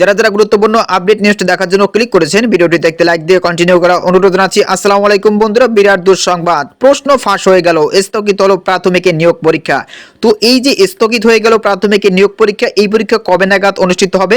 যারা যারা গুরুত্বপূর্ণ আপডেট নিউজটি দেখার জন্য ক্লিক করেছেন, ভিডিওটি দেখতে লাইক দিয়ে কন্টিনিউ করা অনুরোধ জানাচ্ছি। আসসালামু আলাইকুম বন্ধুরা, বিরাট দুঃসংবাদ। প্রশ্ন ফাঁস হয়ে গেল, স্থগিত হলো প্রাথমিকের নিয়োগ পরীক্ষা। তো এই যে স্থগিত হয়ে গেল প্রাথমিকের নিয়োগ পরীক্ষা, এই পরীক্ষা কবে নাগাদ অনুষ্ঠিত হবে?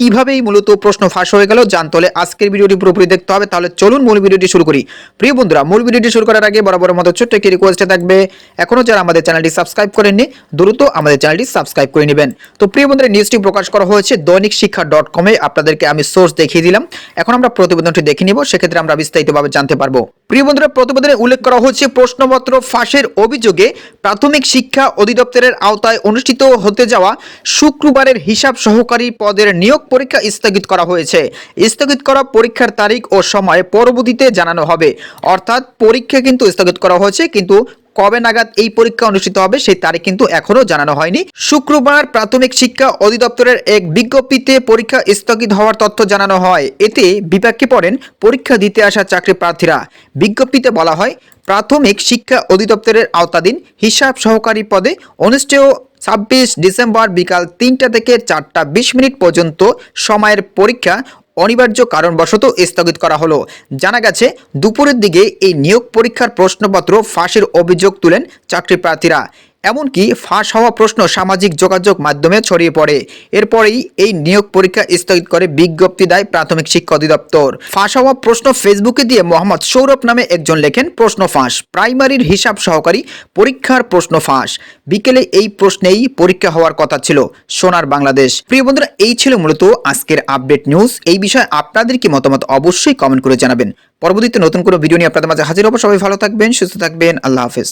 কিভাবেই মূলত প্রশ্ন ফাঁস হয়ে গেল জানতে হলে আজকের ভিডিওটি পুরোপুরি দেখতে হবে। তাহলে চলুন মূল ভিডিওটি শুরু করি। প্রিয় বন্ধুরা, মূল ভিডিওটি শুরু করার আগে বরাবরের মতো ছোট্ট একটি রিকোয়েস্টে থাকবে এখনও যারা আমাদের চ্যানেলটি সাবস্ক্রাইব করেননি, দ্রুত আমাদের চ্যানেলটি সাবস্ক্রাইব করে নেবেন। তো প্রিয় বন্ধুরা নিউজটি প্রকাশ করা হয়েছে দৈনিক শিক্ষা ডট কমে আপনাদেরকে আমি সোর্স দেখিয়ে দিলাম। এখন আমরা প্রতিবেদনটি দেখে নিব, সেক্ষেত্রে আমরা বিস্তারিতভাবে জানতে পারব। প্রিয় বন্ধুরা, প্রতিবেদনে উল্লেখ করা হচ্ছে প্রশ্নপত্র ফাঁসের অভিযোগে প্রাথমিক শিক্ষা অধিদপ্তরের আওতায় অনুষ্ঠিত হতে যাওয়া শুক্রবারের হিসাব সহকারী পদের নিয়োগ পরীক্ষা স্থগিত করা হয়েছে। স্থগিত করা পরীক্ষার তারিখ ও সময় পরবর্তীতে জানানো হবে। অর্থাৎ পরীক্ষা কিন্তু স্থগিত করা হয়েছে, কিন্তু কবে নাগাদ এই পরীক্ষা অনুষ্ঠিত হবে সেই তারিখ কিন্তু এখনও জানানো হয়নি। শুক্রবার প্রাথমিক শিক্ষা অধিদপ্তরের এক বিজ্ঞপ্তিতে পরীক্ষা স্থগিত হওয়ার তথ্য জানানো হয়। এতে বিপাকে পড়েন পরীক্ষা দিতে আসা চাকরি প্রার্থীরা। বিজ্ঞপ্তিতে বলা হয়, প্রাথমিক শিক্ষা অধিদপ্তরের আওতাধীন হিসাব সহকারী পদে অনুষ্ঠেয় ছাব্বিশ ডিসেম্বর বিকাল তিনটা থেকে চারটা বিশ মিনিট পর্যন্ত সময়ের পরীক্ষা অনিবার্য কারণবশত স্থগিত করা হলো। জানা গেছে, দুপুরের দিকে এই নিয়োগ পরীক্ষার প্রশ্নপত্র ফাঁসের অভিযোগ তুলেন চাকরি প্রার্থীরা। এমনকি ফাঁস হওয়া প্রশ্ন সামাজিক যোগাযোগ মাধ্যমে ছড়িয়ে পড়ে। এরপরেই এই নিয়োগ পরীক্ষা স্থগিত করে বিজ্ঞপ্তি দেয় প্রাথমিক শিক্ষা অধিদপ্তর। ফাঁস হওয়া প্রশ্ন ফেসবুকে দিয়ে মোহাম্মদ সৌরভ নামে একজন লেখেন, প্রশ্ন ফাঁস। প্রাইমারির হিসাব সহকারী পরীক্ষার প্রশ্ন ফাঁস। বিকেলে এই প্রশ্নেই পরীক্ষা হওয়ার কথা ছিল সোনার বাংলাদেশ। প্রিয় বন্ধুরা, এই ছিল মূলত আজকের আপডেট নিউজ। এই বিষয়ে আপনাদের কি মতামত অবশ্যই কমেন্ট করে জানাবেন। পরবর্তীতে নতুন কোনো ভিডিও নিয়ে আপনাদের মাঝে হাজির হব। সবাই ভালো থাকবেন, সুস্থ থাকবেন। আল্লাহ হাফেজ।